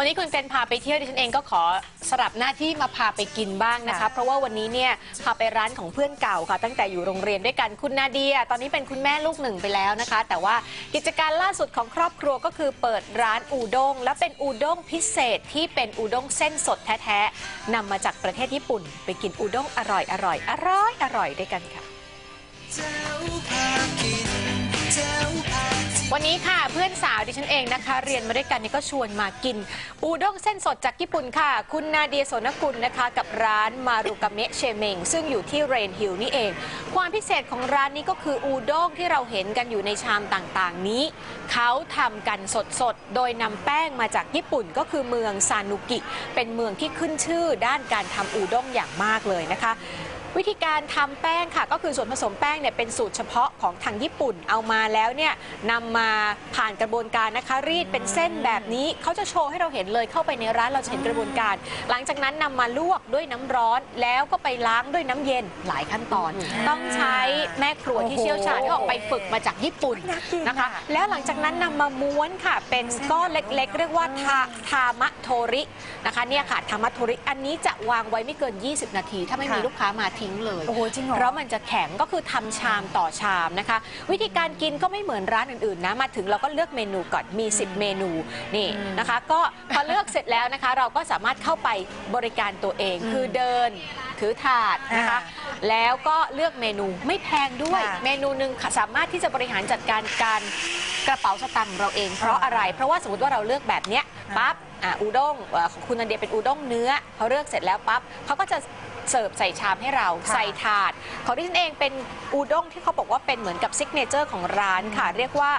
วันนี้คุณเกรนพาไปเที่ยวดิฉันเองก็ขอสลับหน้าที่มาพาไปกินบ้างนะคะค่ะเพราะว่าวันนี้เนี่ยพาไปร้านของเพื่อนเก่าค่ะ ตั้งแต่อยู่โรงเรียนด้วยกันคุณนาเดีย ตอนนี้เป็นคุณแม่ลูกหนึ่งไปแล้วนะคะ แต่ว่ากิจการล่าสุดของครอบครัวก็คือเปิดร้านอูด้งและเป็นอูด้งพิเศษที่เป็นอูด้งเส้นสดแท้ๆนำมาจากประเทศญี่ปุ่น ไปกินอูด้งอร่อยอร่อยอร่อยอร่อยด้วยกันค่ะ วันนี้ค่ะเพื่อนสาวดิฉันเองนะคะ เรียนมาด้วยกันนี่ก็ชวนมากิน อูด้งเส้นสดจากญี่ปุ่นค่ะ คุณนาเดียโสนกุลนะคะ กับร้านมารุกาเมะเชเมงซึ่งอยู่ที่เรนฮิลนี่เอง ความพิเศษของร้านนี้ก็คืออูด้งที่เราเห็นกันอยู่ในชามต่างๆนี้ เขาทำกันสดๆ โดยนำแป้งมาจากญี่ปุ่นก็คือเมืองซานุกิ เป็นเมืองที่ขึ้นชื่อด้านการทำอูด้งอย่างมากเลยนะคะ วิธีการทำแป้งค่ะ ก็คือส่วนผสมแป้งเนี่ยเป็นสูตรเฉพาะของทางญี่ปุ่นเอามาแล้วเนี่ยนำมาผ่านกระบวนการนะคะ รีดเป็นเส้นแบบนี้เขาจะโชว์ให้เราเห็นเลยเข้าไปในร้านเราจะเห็นกระบวนการ หลังจากนั้นนำมาลวกด้วยน้ำร้อนแล้วก็ไปล้างด้วยน้ำเย็นหลายขั้นตอน ต้องใช้แม่ครัวที่เชี่ยวชาญที่ออกไปฝึกมาจากญี่ปุ่นนะคะ แล้วหลังจากนั้นนำมาม้วนค่ะ เป็นก้อนเล็กๆ เรียกว่าทาทามะโทรินะคะเนี่ยค่ะทามะโทริอันนี้จะวางไว้ไม่เกิน 20 นาที ถ้าไม่มีค่ะลูกค้ามาทิ้งเลยโอ้โหจริงเหรอ เพราะมันจะแข็งก็คือทำชามต่อชามนะคะ วิธีการกินก็ไม่เหมือนร้านอื่นๆนะมาถึงเราก็เลือกเมนูก่อนมี 10 เมนูนี่นะคะ ก็พอเลือกเสร็จแล้วนะคะ เราก็สามารถเข้าไปบริการตัวเอง คือเดินถือถาดนะคะ อ่า แล้วก็เลือกเมนูไม่แพงด้วย ค่ะเมนูหนึ่งสามารถที่จะบริหารจัดการการกระเป๋าสตางค์ของเราเองเพราะอะไร เพราะว่าสมมติว่าเราเลือกแบบเนี้ยปั๊บ อะอูด้งเอ่อของคุณนันเดียเป็นอูด้งเนื้อพอเลือกเสร็จแล้วปั๊บเขาก็จะเสิร์ฟใส่ชามให้เราค่ะ ใส่ถาด ของที่ฉันเองเป็นอูด้งที่เขาบอกว่าเป็นเหมือนกับซิกเนเจอร์ของร้านค่ะ เรียกว่า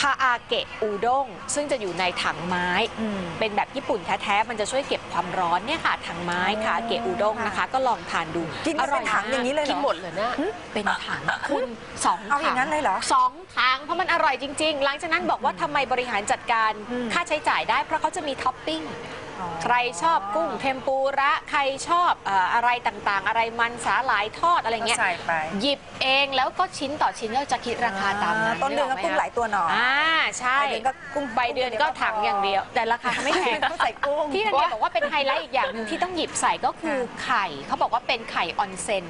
คาอาเกะอูด้งซึ่งจะอยู่ในถังไม้อืมเป็นแบบญี่ปุ่นแท้ๆ มันจะช่วยเก็บความร้อนเนี่ยค่ะถังไม้คาอาเกะอูด้งนะคะ ก็ลองทานดูกินได้เป็นถังอย่างนี้เลยเหรอ กินหมดเลยนะเป็นถังคุณสองเอาอย่างนั้นเลยเหรอ สองถังเพราะมันอร่อยจริงๆ หลังจากนั้นบอกว่าทำไมบริหารจัดการอืมค่าใช้จ่ายได้เพราะเขาจะมีท็อปปิ้งอ๋อ ใครชอบกุ้งเทมปุระ ใครชอบเอ่ออะไรต่างๆ อะไรมันสาหร่ายทอดอะไรเงี้ยก็ใส่ไปหยิบเองแล้วก็ชิ้นต่อชิ้นก็จะคิดราคาตามนั้นต้นเดือนก็กุ้งหลายตัวหน่ออ่าใช่ปลายเดือนก็กุ้งใบเดือนก็ถังอย่างเดียว แต่ราคาไม่แพงก็ใส่กุ้ง ที่นันเดียบอกว่าเป็นไฮไลท์อีกอย่างหนึ่งที่ต้องหยิบใส่ก็คือไข่เขาบอกว่าเป็นไข่ออนเซน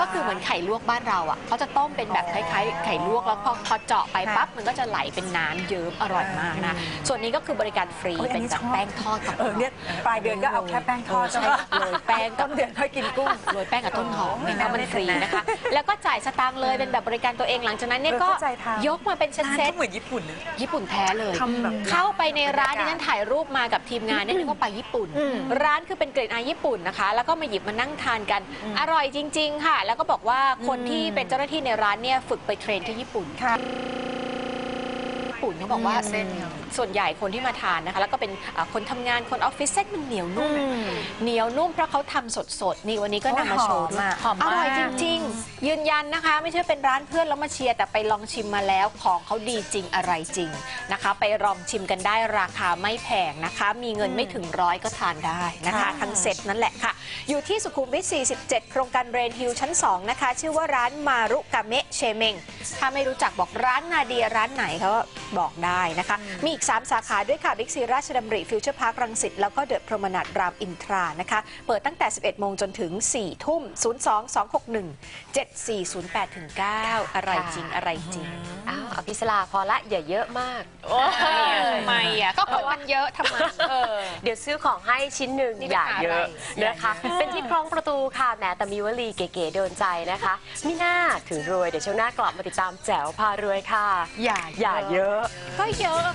ก็คือเหมือนไข่ลวกบ้านเราอะเขาจะต้มเป็นแบบคล้ายๆไข่ลวกแล้วพอพอเจาะไปปั๊บมันก็จะไหลเป็นน้ำเยิ้มอร่อยมากนะส่วนนี้ก็คือบริการฟรีเฮ้ยอัเป็นนนี้แบบชอบแป้งทอดกับ เออเนี่ยปลายเดือนก็เอาแค่แป้งทอดใช่เลยแป้งกับ ต้นเดือนค่อยกินกุ้ง โรยแป้งกับต้นหอมเนี่ยอ๋อนะมันฟรีนะคะ แล้วก็จ่ายสตางค์เลยเป็นแบบบริการตัวเองหลังจากนั้นเนี่ยเออก็เข้าใจทาง ยกมาเป็นเซร้านตก็เหมือนญี่ปุ่นเลยๆญี่ปุ่นแท้เลย ทำแบบเข้าไปในร้านบรรยากาศ ที่ฉันถ่ายรูปมากับทีมงานเนี่ยนึกว่าไปญี่ปุ่นอืมร้านคือเป็นเกรดอาญี่ปุ่นนะคะ แล้วก็มาหยิบมานั่งทานกัน อร่อยจริง ๆ ค่ะ แล้วก็บอกว่าคนที่เป็นเจ้าหน้าที่ในร้านเนี่ยฝึกไปเทรนที่ญี่ปุ่น ค่ะญี่ ปุ่นเขาบอกว่าอืมเส้นเหนียวส่วนใหญ่คนที่มาทานนะคะ แล้วก็เป็นอ่าคนทำงานคนออฟฟิศเส้นมันเหนียวนุ่มอะเหนียวนุ่มเพราะเขาทำสดๆนี่วันนี้ก็นำมาโชว์ด้วยหอมอมากร่อยจริง ๆ ยืนยันนะคะ ไม่ใช่เป็นร้านเพื่อนแล้วมาเชียร์แต่ไปลองชิมมาแล้วของเขาดีจริงอะไรจริงนะคะ ไปลองชิมกันได้ราคาไม่แพงนะคะ มีเงินไม่ถึงร้อยก็ทานได้นะคะค่ะทั้งเซ็ตนั่นแหละค่ะ อยู่ที่สุขุมวิท 47 โครงการเรนฮิลชั้น 2 นะคะ ชื่อว่าร้านมารุกาเมะเชเมง ถ้าไม่รู้จักบอกร้านนาเดียร้านไหนเขาก็ บอกได้นะคะ มีอีก 3 สาขาด้วยค่ะบิ๊กซีราชดำริฟิวเจอร์พาร์ครังสิตแล้วก็เดอะพรมนัดรามอินทรานะคะ เปิดตั้งแต่ 11 โมงจนถึง 4 ทุ่ม 02 261 7408ถึง9อะไรจริงอะไรจริงอ้าวอภิสราพอละอย่าเยอะมากทำไมอะก็คนมันเยอะทำไมเออเดี๋ยวซื้อของให้ชิ้นหนึ่งนี่อย่าเป็นเยอะอะไรนะคะ เป็นที่คล้องประตูค่ะแหมแต่มีวลีเก๋ๆโดนใจนะคะมิน่าถึงรวยเดี๋ยวช่วงหน้ากลับมาติดตามแจ๋วพารวยค่ะ อย่าอย่าเยอะก็เยอะ